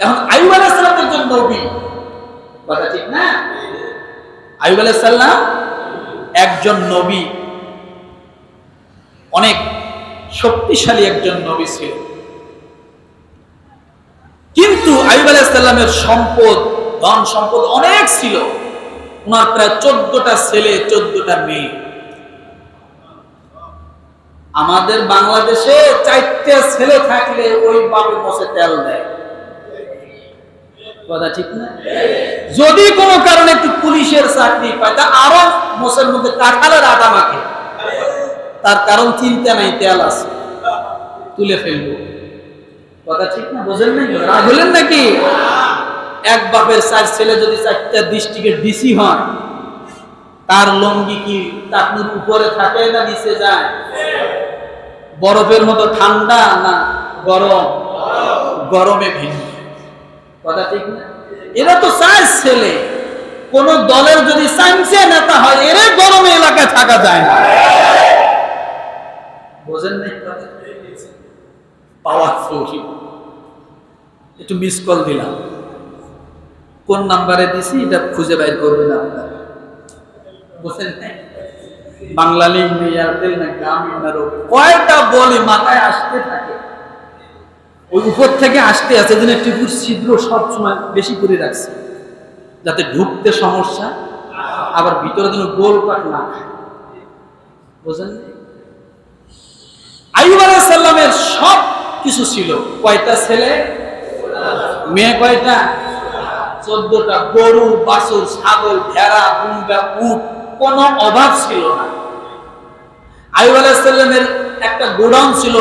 এখন আয়ুব আলাইসাল্লাম একজন নবী কথা ঠিক না? আয়ুব আলাইসাল্লাম একজন নবী। অনেক শক্তিশালী একজন নবী ছিল। কিন্তু আয়ুব আলাইসাল্লামের সম্পদ, ধন সম্পদ অনেক ছিল। ওনার প্রায় চোদ্দটা ছেলে, চোদ্দটা মেয়ে। আমাদের বাংলাদেশে চারটে ছেলে থাকলে ওই বাবু বসে তেল দেয়। কথা ঠিক না? যদি কোনো কারণে একটু পুলিশের চাকরি পায়, তা আরও মোষের মধ্যে কাঁঠালের আটা মাখে। তার কারণ চিন্তা নাই, তেল আছে। তুলে ফেলব। কথা ঠিক না? বোঝেন নাই? রাগ হলেন নাকি? এক বাপের চার ছেলে যদি চারটা ডিস্ট্রিক্টের ডিসি হন তার লঙ্গি কি টাকনুর উপরে থাকে না নিচে যায়? বরফের মতো ঠান্ডা না গরম? গরমে ভিন্ন। কথা ঠিক না? এরা তো চার ছেলে। কোন দলের যদি সায়েন্সে নেতা হয়, এরা গরমে এলাকায় থাকা যায় না। বোঝেন নাই পাওয়ারফুল একটু মিস কল দিলাম। কোন নাম্বারে দিছি, এটা খুঁজে বাইর করবেন আপনারা। বুঝছেন নাই? বাংলা লিঙ্ক না এয়ারটেল না গ্রামীণ কয়টা বলে মাথায় আসতে থাকে? ওই উপর থেকে আসতে আছে দিনে টিপুর ছিদ্র সবসময় বেশি করে রাখছে। যাতে ঢুকতে সমস্যা, আবার ভিতরে যেন গোল পাক না খায়। বোঝেন? আইয়ুব আলাইহিস সব কিছু ছিল। কয়টা ছেলে? মেয়ে কয়টা? চোদ্দটা। গরু, বাছুর, ছাগল, ভেড়া বুঙ্গা উট, কোনো অভাব ছিল না। আইব আলাইসাল্লামের একটা গোডাউন ছিল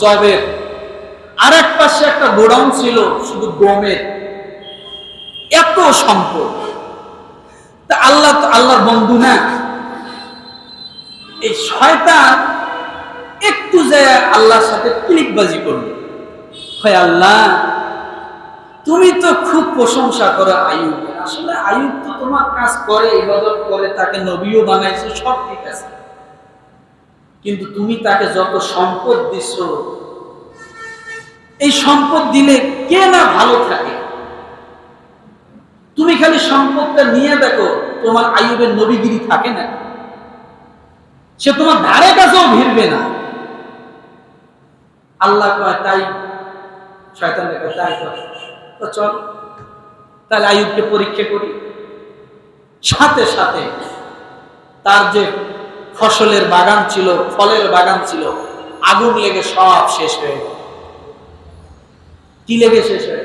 জবের আর এক পাশে একটা গোডাউন ছিল, শুধু গমের। এত সম্পদ। তা আল্লাহ তো আল্লাহর বন্ধু না। এই শয়তান একটু যায় আল্লাহর সাথে ক্লিকবাজি করল। হয় আল্লাহ, তুমি তো খুব প্রশংসা করো আয়ুব আসলে আয়ুব তো তোমার কাজ করে, ইবাদত করে, তাকে নবীও বানাইছো, সব ঠিক আছে। কিন্তু তুমি তাকে যত সম্পদ দিছ এই সম্পদ দিলে কে না ভালো থাকে? তুমি খালি সম্পদটা নিয়ে দেখো, তোমার আয়ুবের নবীগিরি থাকে না। সে তোমার ধারে কাছেও ভিড়বে না। আল্লাহ কয়, তাই শয়তান তাই তো চল, তাহলে আয়ুবকে পরীক্ষা করি। সাথে সাথে তার যে ফসলের বাগান ছিল, ফলের বাগান ছিল, আগুন লেগে সব শেষ হয়ে গেল। কি লেগে শেষ হয়ে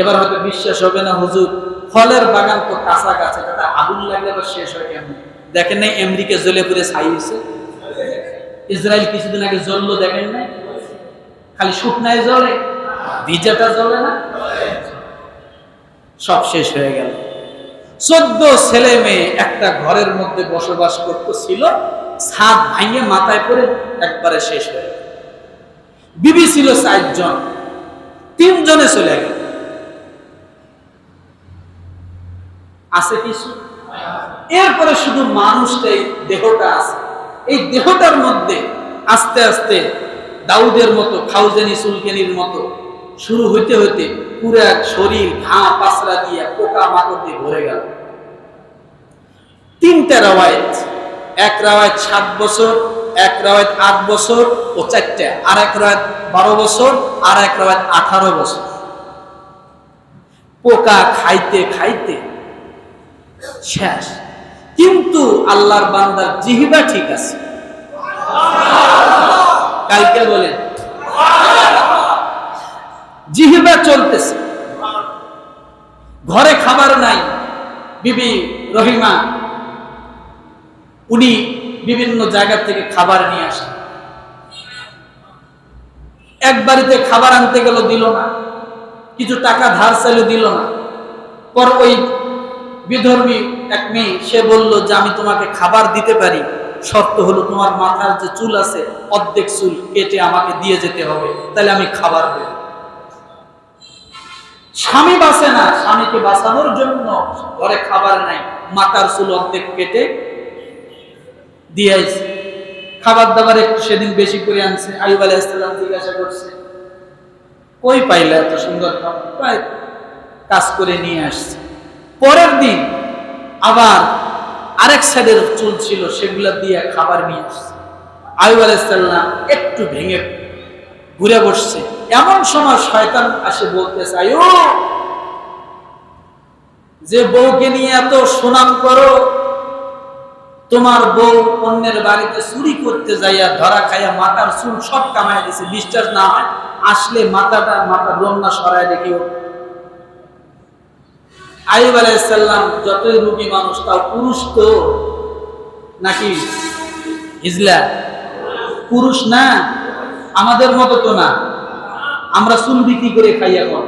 এবার হয়তো বিশ্বাস হবে না, হুজুর। ফলের বাগান তো কাঁচা গাছে তাতে আগুন লাগলে আবার শেষ হয় কেমন? দেখেন নাই আমেরিকা জ্বলে পুড়ে ছাই হয়েছে? ইসরায়েল কিছুদিন আগে জ্বললো, দেখেন নাই? খালি শুকনায় জ্বলে, ভিজাটা জ্বলে না? সব শেষ হয়ে গেল। চোদ্দ ছেলে মেয়ে একটা ঘরের মধ্যে বসবাস করতেছিল, ছাদ ভাঙে মাথায় পড়ে একবারে শেষ হয়ে গেল। বিবি ছিল চারজন। তিনজনে চলে গেল। আছে কিছু এরপরে শুধু মানুষটাই দেহটা আছে। এই দেহটার মধ্যে আস্তে আস্তে দাউদের মতো, খাউজানি সুলকেনির মতো শুরু হইতে হইতে পুরো এক শরীর, ঘা পাসরা দিয়ে পোকা মাকড় দিয়ে ভরে গেল। তিনটা রাওয়ায়ত। এক রাওয়ায়ত সাত বছর এক রাওয়ায়ত আট বছর ও চারটা, আর এক রাওয়ায়ত বারো বছর, আর এক রাওয়ায়ত আঠারো বছর। পোকা খাইতে খাইতে শেষ। কিন্তু আল্লাহর বান্দার জিহিবা ঠিক আছে। কালকে বলেন। জিহিবা চলতেছে। ঘরে খাবার নাই। বিবি রহিমা, উনি বিভিন্ন জায়গা থেকে খাবার নিয়ে আসেন এক বাড়িতে খাবার আনতে গেল দিল না। কিছু টাকা ধার চাইলে দিল না। পর ওই বিধর্মী এক মেয়ে, সে বলল যে, আমি তোমাকে খাবার দিতে পারি। শর্ত হলো তোমার মাথার যে চুল আছে, অর্ধেক চুল কেটে আমাকে দিয়ে যেতে হবে। তাহলে আমি খাবার দেব। স্বামী বাঁচে না, স্বামীকে বাঁচানোর জন্য ঘরে খাবার নাই। মাথার চুল অর্ধেক কেটে দিয়ে খাবার দাবার একটু সেদিন বেশি করে আনছে। আইব আলাহ ইসলাম জিজ্ঞাসা করছে, কই পাইলে এত সুন্দর খাবার? কাজ করে নিয়ে আসছে। পরের দিন আবার আরেক সাইডের চুল ছিল, সেগুলা দিয়ে খাবার নিয়ে আসছে। আয়ুব আলাইসাল্লাম একটু ভেঙে ঘুরে বসছে। এমন সময় শয়তান আসে বলতেছে আয়ু যে বউকে নিয়ে এত সুনাম করো তোমার বউ অন্যের বাড়িতে চুরি করতে যাইয়া ধরা খাইয়া মাথার চুল সব কামাই দিছে, বিশ্বাস না হয় আসলে মাথাটা মাথার রন্না সরাই দেখিও আইব আলাইসাল্লাম যতই রুগী মানুষ, তাও পুরুষ তো নাকি ইজলা পুরুষ না, আমাদের মতো তো না। আমরা চুল বিক্রি করে খাইয়া এখন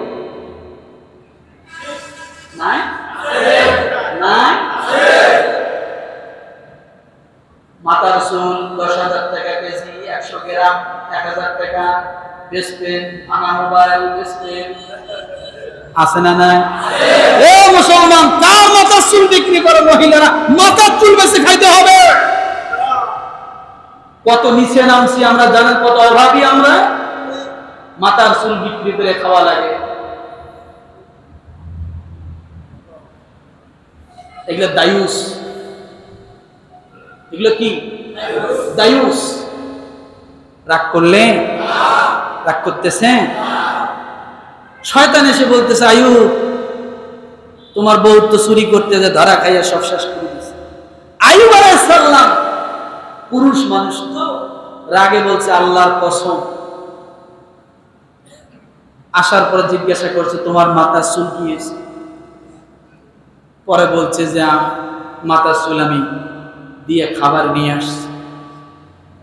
মাথার চুল দশ হাজার টাকা কেজি, একশো গ্রাম, এক হাজার টাকা। বেচবেন আনা মোবাইল বেচবেন আছে না নাই? ও মুসলমান তার মাথার চুল বিক্রি করে মহিলারা? মাথার চুল বেশি খাইতে হবে। কত নিচে নামছি আমরা, জানেন কত অভাবী আমরা? মাথার চুল বিক্রি করে খাওয়া লাগে। এগুলো দায়ুস। এগুলো কি? দায়ুস। রাগ করলে? রাগ করতেছে? শয়তান এসে বলতেছে আয়ু তোমার বউ তো চুরি করতে যে ধরা খাইয়া সব শেষ করে দিছে। আয়ুব আলাইসাল্লাম পুরুষ মানুষ তো রাগে বলছে, আল্লাহর কসম। আসার পরে জিজ্ঞাসা করছে, তোমার মাথা চুল কি হয়েছে? পরে বলছে যে মাথা চুল আমি দিয়ে খাবার নিয়ে আসছে।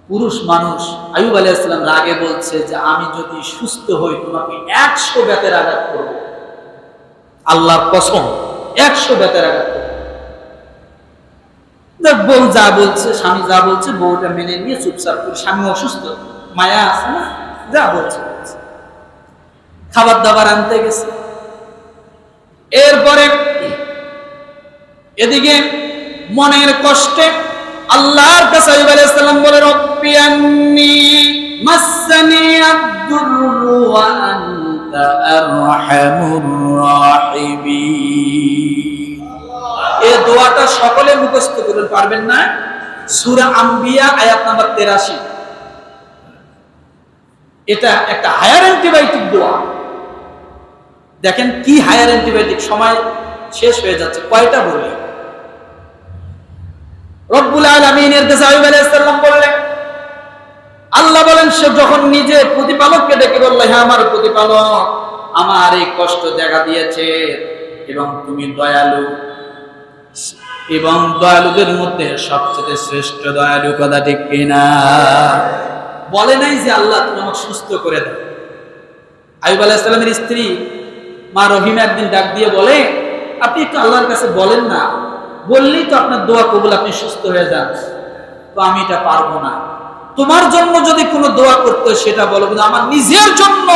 পুরুষ মানুষ আয়ুব আলাইসালাম রাগে বলছে যে, আমি যদি সুস্থ হই, তোমাকে একশো বেতের আঘাত করব। আল্লাহর কসম, একশো বেতের আঘাত করব। বউ যা বলছে, স্বামী যা বলছে, বউটা মেনে নিয়ে চুপচাপ করে, স্বামী অসুস্থ, মায়া আছে না? যা বলছে। খাবার দাবার আনতে গেছে। এরপরে এদিকে মনের কষ্টে আল্লাহর কাছে আইয়ুব আলাইহিস সালাম বলে, রব্বি আন্নি মাসসানি আদ-দুররু ওয়া আনতা আরহামুর রাহিমিন। এই দোয়াটা সকলে মুখস্থ করতে পারবেন না। সূরা আম্বিয়া, আয়াত নাম্বার 83 এটা একটা হায়ার অ্যান্টিবায়োটিক দোয়া। দেখেন কি হায়ার অ্যান্টিবায়োটিক, সময় শেষ হয়ে যাচ্ছে। কয়টা বলি রব্বুল আলামিনের বললেন, আল্লাহ বলেন, সে যখন নিজে প্রতিপালককে ডেকে বলল হ্যাঁ আমার প্রতিপালক, আমার এই কষ্ট দেখা দিয়েছে এবং তুমি দয়ালু। এবং দয়ালুদের মধ্যে সবচেয়ে শ্রেষ্ঠ দয়ালু কথা ঠিক কিনা? বলে নাই যে আল্লাহ তুমি আমাকে সুস্থ করে দাও। আইব আলাহিসাল্লামের স্ত্রী মা রহিমা একদিন ডাক দিয়ে বলে, আপনি একটু আল্লাহর কাছে বলেন না বললেই তো আপনার দোয়া কবুল, আপনি সুস্থ হয়ে যান। তো আমি এটা পারব না। তোমার জন্য যদি কোনো দোয়া করতে সেটা বলো, কিন্তু আমার নিজের জন্য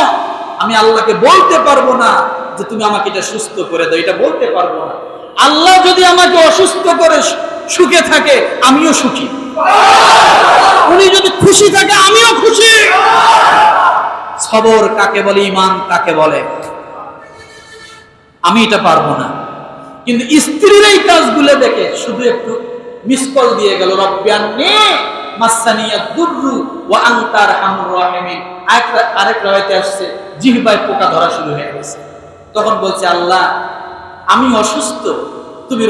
আমি আল্লাহকে বলতে পারব না যে তুমি আমাকে এটা সুস্থ করে দাও, এটা বলতে পারব না। আল্লাহ যদি আমাকে অসুস্থ করে সুখে থাকে, আমিও সুখী। উনি যদি খুশি থাকে, আমিও খুশি। সবর কাকে বলে ইমান কাকে বলে? আমি এটা পারব না। কিন্তু স্ত্রীর এই কাজগুলো দেখে শুধু একটু মিস কল দিয়ে গেল রব্বান্নে আরেক আসছে পোকা ধরা শুরু হয়ে গেছে। তখন বলছে, আল্লাহ, আমি অসুস্থ, তুমি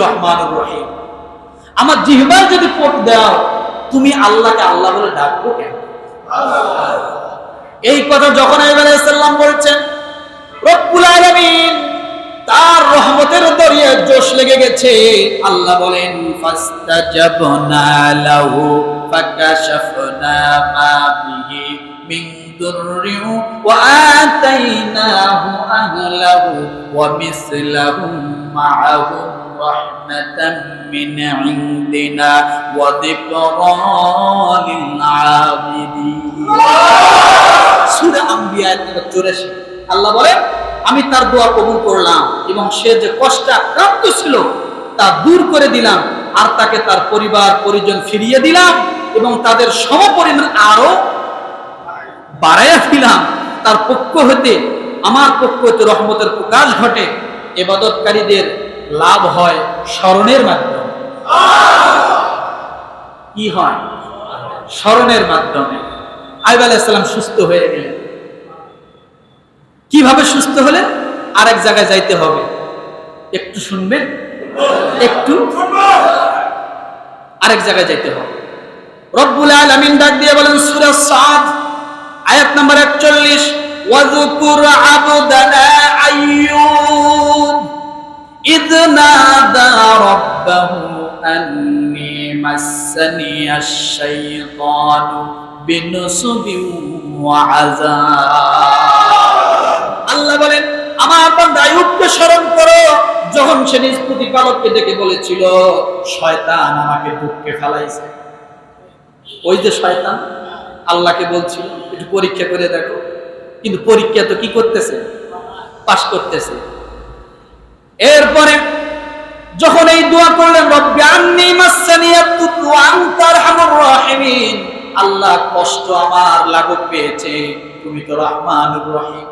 আমার জিহবায় যদি পোক দাও, তুমি আল্লাহকে আল্লাহ বলে ডাকবো কেন? এই কথা যখন আইব বলছেন, রব্বুল আলামিন তার রহমতের দরিয়ায় জোশ লেগে গেছে। আল্লাহ বলেন ফাস্তাজাবনা লাহু ফাকাশাফনা মা বিহি মিন দুররি ওয়া আতাইনাহু আহলাহু ওয়া মিসলাহুম মাআহুম রাহমাতাম মিন ইনদিনা ওয়া যিকরা লিল আবিদিন। সূরা আম্বিয়া 84 আল্লাহ বলেন আমি তার দোয়া কবুল করলাম এবং সে যে কষ্টে আক্রান্ত ছিল তা দূর করে দিলাম আর তাকে তার পরিবার, পরিজন ফিরিয়ে দিলাম এবং তাদের সমপরিমাণ আরও বাড়াইয়া দিলাম। তার পক্ষ হতে, আমার পক্ষ হতে রহমতের প্রকাশ ঘটে। এবাদতকারীদের লাভ হয় স্মরণের মাধ্যমে। কি হয়? স্মরণের মাধ্যমে। আইব আলাইসাল্লাম সুস্থ হয়ে গেলেন। কীভাবে সুস্থ হলে আরেক জায়গায় যাইতে হবে? একটু শুনবেন? একটু আরেক জায়গায় যাইতে হবে। রব্বুল আলামিন ডাক দিয়ে বলেন, সূরা সাদ, আয়াত নাম্বার 41 ওয়াযকুর আবদানা আইয়ুব, ইদ নাদা রাব্বাহু আন্নি মাসসানি আশ-শাইতানু বিনুসুবি ওয়া আযাব। আল্লাহ বলেন, আমার বান্দা আইয়ুবকে স্মরণ করো। যখন সে নিজ প্রতিপালককে ডেকে বলেছিল, শয়তান আমাকে দুঃখে ফেলাইছে। ওই যে শয়তান, আল্লাহকে বলছিল, একটু পরীক্ষা করে দেখো। কিন্তু পরীক্ষা তো কি করতেছে? পাশ করতেছে। এরপরে যখন এই দোয়া করলেন রাহিমিন। আল্লাহ কষ্ট আমার লাঘব পেয়েছে। তুমি তো রহমানুর রহিম।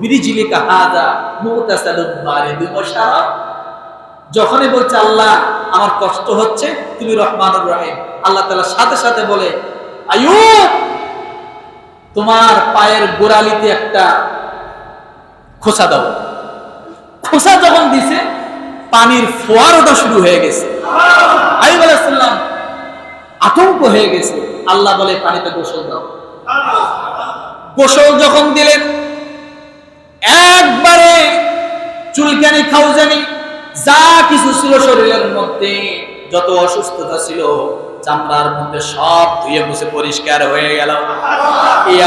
বিরিজলিকা হাদা ওয়া যখনই বলছে, আল্লাহ, আমার কষ্ট হচ্ছে। তুমি রহমানুর রহিম। আল্লাহ তাআলা সাথে সাথে বলে, আয়ুব, তোমার পায়ের গোড়ালিতে একটা খোসা দাও। খোসা যখন দিছে, পানির ফোয়ার ওটা শুরু হয়ে গেছে। আইব আলাইসাল্লাম আতঙ্ক হয়ে গেছে। আল্লাহ বলে, পানিতে গোসল দাও। গোসল যখন দিলেন একবারে চুলকানি, খাউজানি, যা কিছু ছিল শরীরের মধ্যে, যত অসুস্থতা ছিল, চামড়ার মধ্যে সব ধুয়ে মুছে পরিষ্কার হয়ে গেল।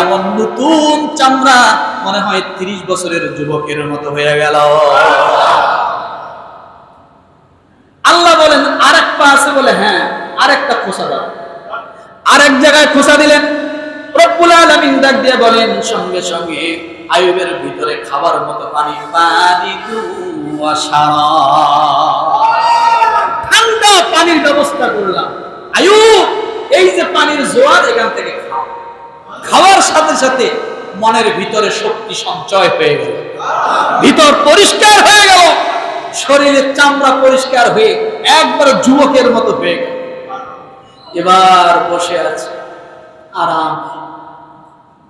এমন নতুন চামড়া মনে হয় তিরিশ বছরের যুবকের মতো হয়ে গেল। আল্লাহ বলেন আরেক পা আছে বলে হ্যাঁ আরেকটা খোসা দাও। আরেক জায়গায় খোসা দিলেন। রব্বুল আলামিন ডাক দিয়ে বলেন, সঙ্গে সঙ্গে আয়ুবের ভিতরে খাবার মতো পানি পানি ঠান্ডা পানির ব্যবস্থা করলাম। আয়ুব, এই যে পানির জোয়ার, এখান থেকে খাও। খাওয়ার সাথে সাথে মনের ভিতরে শক্তি সঞ্চয় হয়ে গেল। ভিতর পরিষ্কার হয়ে গেল। শরীরের চামড়া পরিষ্কার হয়ে একবার যুবকের মতো হয়ে গেল। এবার বসে আছে। আরাম।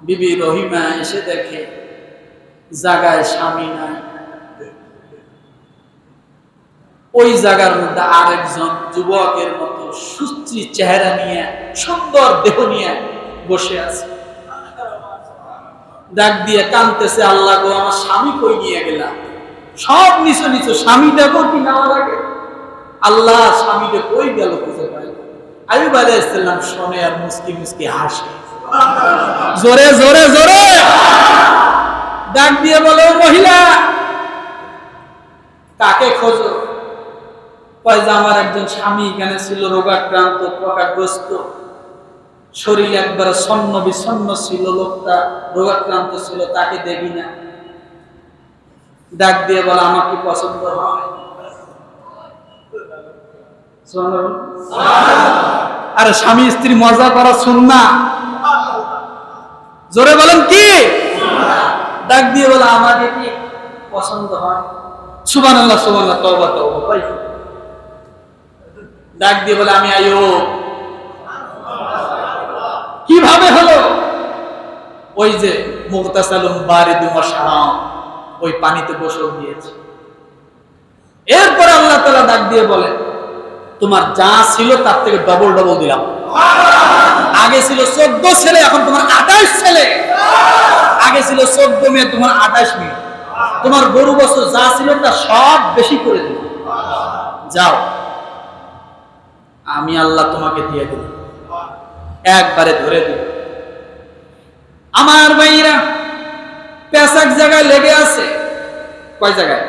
বিবি রহিমা এসে দেখে জাগায় স্বামী নাই। ওই জায়গার মধ্যে আরেকজন যুবকের মতো সুস্থি চেহারা নিয়ে, সুন্দর দেহ নিয়ে বসে আছে। ডাক দিয়ে কানতেছে, আল্লাহ গো, আমার স্বামী কই নিয়ে গেলাম সব নিচু নিচু, স্বামী দেখো কি নেওয়া লাগে আল্লাহ, স্বামীটা কই গেল খুঁজে পাই আয়ুব আলাইসাল্লাম শোনে আর মুসকি মুসকি হাসে। জোরে জোরে জোরে! ডাক দিয়ে বলে, মহিলা, কাকে খোঁজো? কয় আমার একজন স্বামী এখানে ছিল, রোগাক্রান্ত, প্রকারগ্রস্ত। শরীর একবার ছন্ন বিছন্ন ছিল, লোকটা রোগাক্রান্ত ছিল, তাকে দেখি না। ডাক দিয়ে বলে আমাকে পছন্দ হয় আরে, স্বামী স্ত্রী মজা করা শুন না জোরে বলেন কি? ডাক দিয়ে বলে, আমাকে কি পছন্দ হয়? সুবান আল্লাহ সুবান তবা ডাক দিয়ে বলে, আমি আয়ো কীভাবে হলো? ওই যে মুক্তাসালুম ওই পানিতে গোসল দিয়েছে এরপর আল্লাহ তাআলা ডাক দিয়ে বলে, তোমার যা ছিল তার থেকে ডবল ডবল দিলাম। আগে ছিল চোদ্দ ছেলে, এখন তোমার আঠাশ ছেলে। আগে ছিল চোদ্দ মেয়ে তোমার আঠাশ মেয়ে তোমার গরু বছর যা ছিল তা সব বেশি করে দিল যাও। আমি আল্লাহ তোমাকে দিয়ে দিল একবারে ধরে দিল আমার ভাইরা পেশাক জায়গায় লেগে আছে। কয় জায়গায়?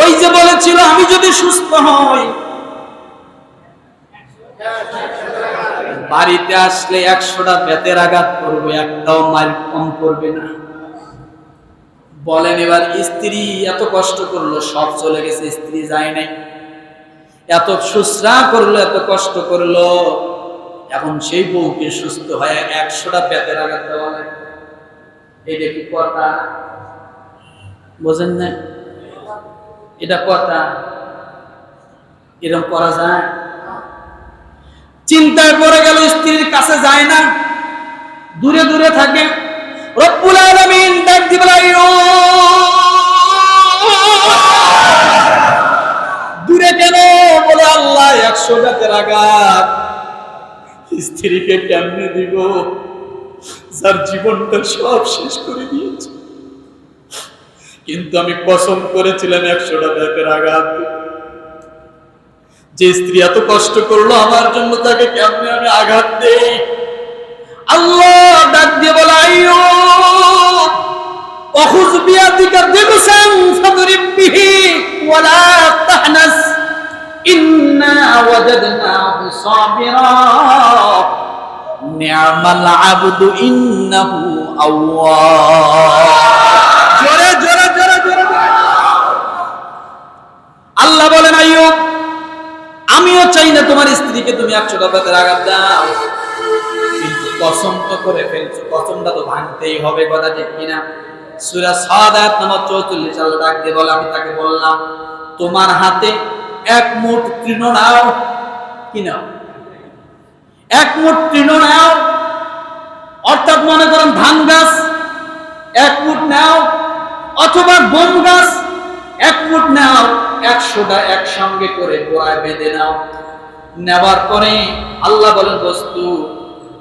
ওই যে বলেছিল, আমি যদি সুস্থ হই। বাড়িতে আসলে একশোটা বেতের আঘাত করবে, একটাও মার কম করবে না। বলেন এবার স্ত্রী এত কষ্ট করল, সব চলে গেছে, স্ত্রী যায় নাই। এত শুশ্রা করল, এত কষ্ট করল। এখন সেই বউকে সুস্থ হয়ে একশোটা বেতের আঘাত দেওয়া লাগে এটা কি কথা। বোঝেন না? এটা কথা। এরকম করা যায়? চিন্তায় পড়ে গেল, স্ত্রীর কাছে যায় না। দূরে দূরে থাকে। রব্বুল আলামিন ডাক দিবেন দূরে কেন? বলে, আল্লাহ, একশো গাতের আঘাত। স্ত্রীকে কেমনে দিব? যার জীবনটা সব শেষ করে দিয়েছে। কিন্তু আমি কসম করেছিলাম একশোটা ব্যাপের আঘাত। যে স্ত্রী এত কষ্ট করল, আমার জন্য তাকে কেমনে আমি আঘাত দেই? আল্লাহ ডাক দিয়ে বলে, আইয়ো, অখুজ বিয়াদিকা দিবসান ফাদরিব বিহি ওয়ালা তাহনাস, ইন্না ওয়াজাদনাহু সাবিরা নি'মাল আবদু ইন্নাহু আওয়াব জোরে জোরে জোরে জোরে জোরে। আল্লাহ বলেন আইয়ুব আমিও চাই না তোমার স্ত্রীকে তুমি একশো টাকাতে আঘাত দাও। কিন্তু কসম তো করে ফেলছো, কসমটা তো ভাঙতেই হবে কথা ঠিক কিনা। সুরা সাদাত নাম্বার চৌচল্লিশ, আল্লাহ ডাক বলে, আমি তাকে বললাম, তোমার হাতে এক মুঠ তৃণ নাও। কি নাও? এক মুঠ তৃণ নাও। অর্থাৎ মনে করেন ধান গাছ, এক মুঠ নাও। অথবা গম গাছ এক মুঠ নাও, একশোটা একসঙ্গে করে গোড়ায় বেঁধে নাও। নেওয়ার পরে আল্লাহ বলেন বস্তু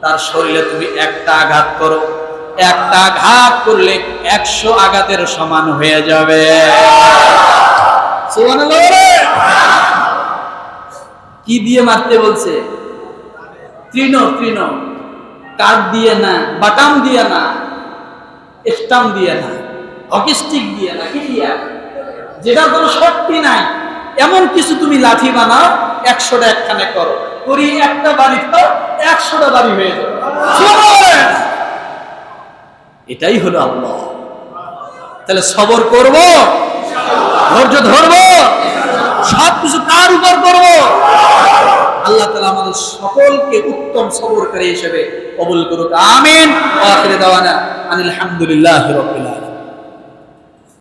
তার শরীরে তুমি একটা আঘাত করো। একটা আঘাত করলে একশো আঘাতের সমান হয়ে যাবে। কি দিয়ে মারতে বলছে? তৃণ তৃণ কাঠ দিয়ে না, বাটাম দিয়ে না, স্টাম দিয়ে না হকি স্টিক দিয়ে না, কি দিয়া? যেটার কোনো শক্তি নাই। এমন কিছু তুমি লাঠি বানাও, একশোটা একখানে করো। করি একটা বাড়ি তো একশোটা বাড়ি হয়ে যাবে। এটাই হলো আল্লাহ। তাহলে সবর করব? ধৈর্য ধরব? সব কিছু কার উপর করব? আল্লাহ তালা আমাদের সকলকে উত্তম সবরকারী হিসেবে কবুল করুক। আমিন। আনিল হামদুলিল্লাহি রাব্বিল আলামিন।